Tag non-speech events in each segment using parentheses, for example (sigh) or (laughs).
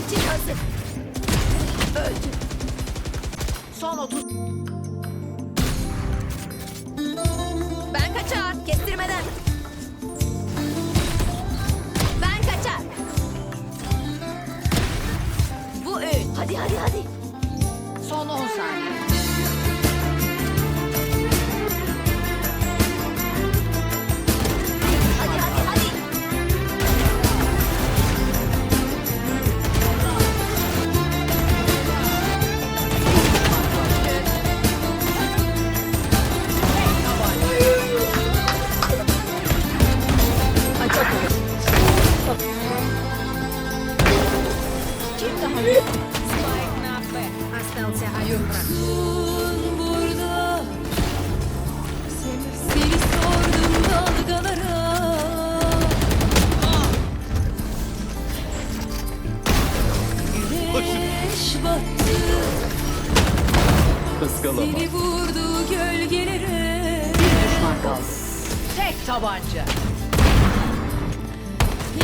Ulti hazır. Öldü. Son 30. Остался один враг. burada Seni sordum dalgalara Güneş battı Seni vurdu gölgelere Düşman kaldı. Tek tabanca.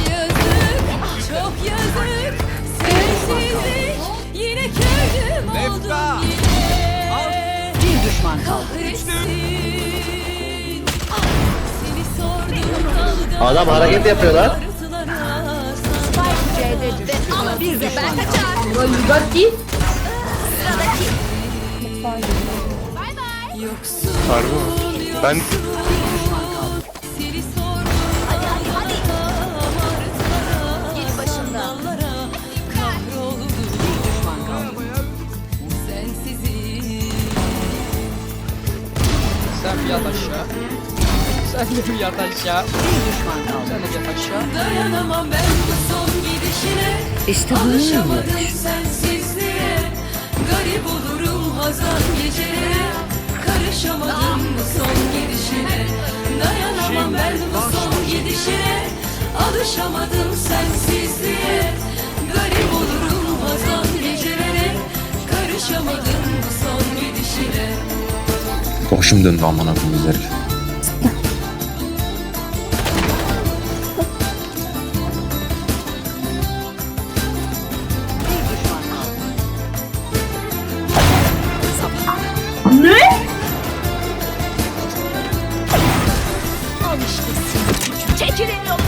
Yazık, çok yazık Kahretsin Seni sordum Adam hareket yapıyor lan. Bir düşman Ben kaçar. Sıradaki. Yoksun Harbi mi? Ben bir yat aşağı. Sen de bir yat aşağı. Bir düşman kaldı. Sen de bir yat aşağı. Dayanamam ben bu son gidişine. İşte Alışamadım sensizliğe. Garip olurum hazan gecelere Karışamadım bu son gidişine. Dayanamam ben bu son gidişine. Alışamadım sensizliğe. Garip olurum hazan gecelere Karışamadım bu son gidişine başım döndü amına koyayım herif. Çekilin yolundan.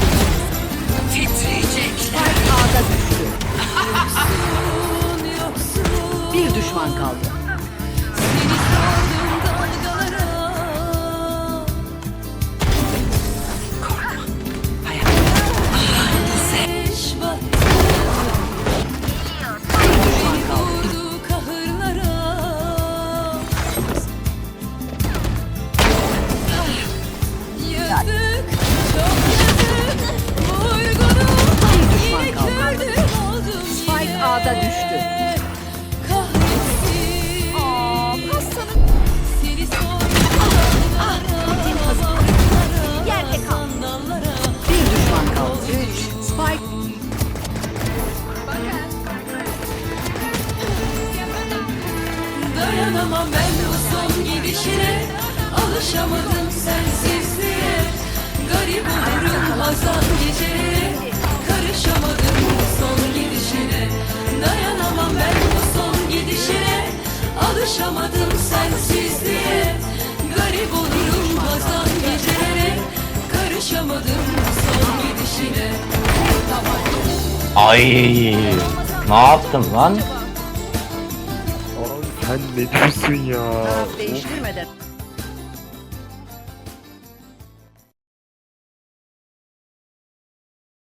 Spike A'da düştü. (laughs) Bir düşman kaldı. Dayanamam ben bu gidişine. Alışamadım sensizliğe. Garip olurum Alışamadım sensizliğe Garip olurum hazan gecelere Karışamadım son gidişine Ay ne yaptım lan? Sen ne diyorsun ya? değiştirmeden